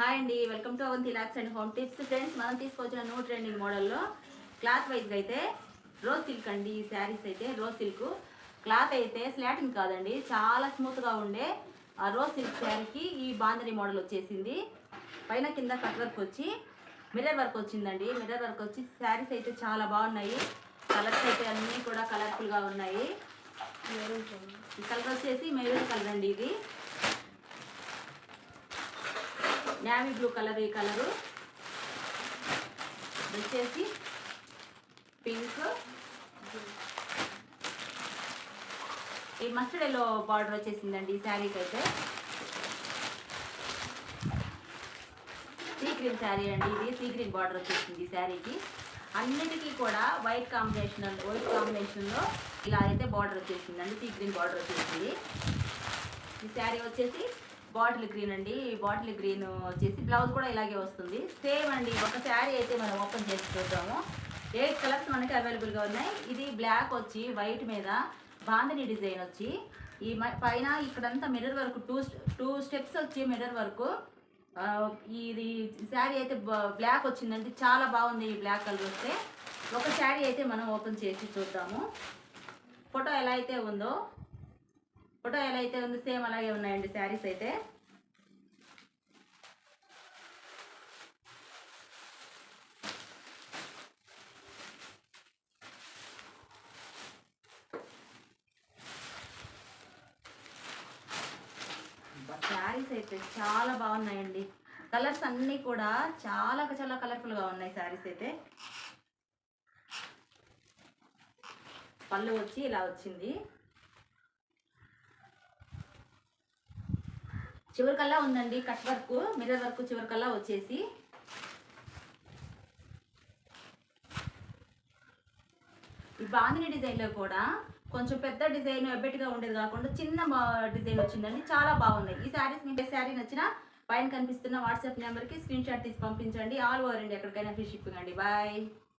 Hi అండి welcome to Avanti looks and home tips. Friends మనం తీసుకొచ్చిన న్యూ ట్రెండింగ్ మోడల్లో క్లాత్ వైజ్గా అయితే రోజ్ సిల్క్ అండి ఈ శారీస్ అయితే రోజ్ సిల్క్. క్లాత్ అయితే స్లాటింగ్ కాదండి చాలా స్మూత్గా ఉండే ఆ రోజ్ సిల్క్ శారీకి ఈ బాందరి మోడల్ వచ్చేసింది. పైన కింద కట్ వర్క్ వచ్చి మిర్రర్ వర్క్ వచ్చిందండి. మిర్రర్ వర్క్ వచ్చి శారీస్ అయితే చాలా బాగున్నాయి. కలర్స్ అయితే అన్నీ కూడా కలర్ఫుల్గా ఉన్నాయి. ఈ కలర్ వచ్చేసి మెరూన్ కలర్ అండి ఇది. నావీ బ్లూ కలర్ ఈ కలరు. వచ్చేసి పింక్. ఈ మస్టర్డ్ ఎల్లో బార్డర్ వచ్చేసిందండి ఈ శారీకి అయితే. సీ గ్రీన్ శారీ అండి ఇది. సీ గ్రీన్ బార్డర్ వచ్చేసింది ఈ శారీకి. అన్నిటికీ కూడా వైట్ కాంబినేషన్ వైట్ కాంబినేషన్లో ఇలా అయితే బార్డర్ వచ్చేసిందండి. సీ గ్రీన్ బార్డర్ వచ్చేసింది. ఈ శారీ వచ్చేసి బాటిల్ గ్రీన్ అండి. బాటిల్ గ్రీన్ వచ్చేసి బ్లౌజ్ కూడా ఇలాగే వస్తుంది. సేమ్ అండి ఒక శారీ అయితే మనం ఓపెన్ చేసి చూద్దాము. ఎయిట్ కలర్స్ మనకి అవైలబుల్గా ఉన్నాయి. ఇది బ్లాక్ వచ్చి వైట్ మీద బాంధని డిజైన్ వచ్చి ఈ మ- పైన ఇక్కడంతా mirror work two two steps వచ్చి మిర్రర్ వర్క్. ఇది శారీ అయితే బ్లాక్ వచ్చిందండి చాలా బాగుంది ఈ బ్లాక్ కలర్ వస్తే. ఒక శారీ అయితే మనం ఓపెన్ చేసి చూద్దాము. ఫోటో ఎలా అయితే ఉందో ఫోటో ఎలా అయితే ఉంది సేమ్ అలాగే ఉన్నాయండి శారీస్ అయితే. శారీస్ అయితే చాలా బాగున్నాయండి. కలర్స్ అన్నీ కూడా చాలా చాలా కలర్ఫుల్గా ఉన్నాయి శారీస్ అయితే. పళ్ళు వచ్చి ఇలా వచ్చింది. చివరికల్లా ఉందండి కట్ వర్క్ మిర్రర్ వర్క్ చివరికల్లా వచ్చేసి. ఈ బాందిని డిజైన్లో కూడా కొంచెం పెద్ద డిజైన్ ఎబ్బెట్గా ఉండేది కాకుండా చిన్న బా- డిజైన్ వచ్చిందండి చాలా బాగున్నాయి. ఈ శారీస్ మీకు ఏ శారీ నచ్చిన పైన కనిపిస్తున్న వాట్సాప్ నెంబర్కి స్క్రీన్ షాట్ తీసి పంపించండి. ఆల్ ఓవర్ ఇండియా ఎక్కడికైనా ఫ్రీ షిప్పింగ్ అండి. బాయ్.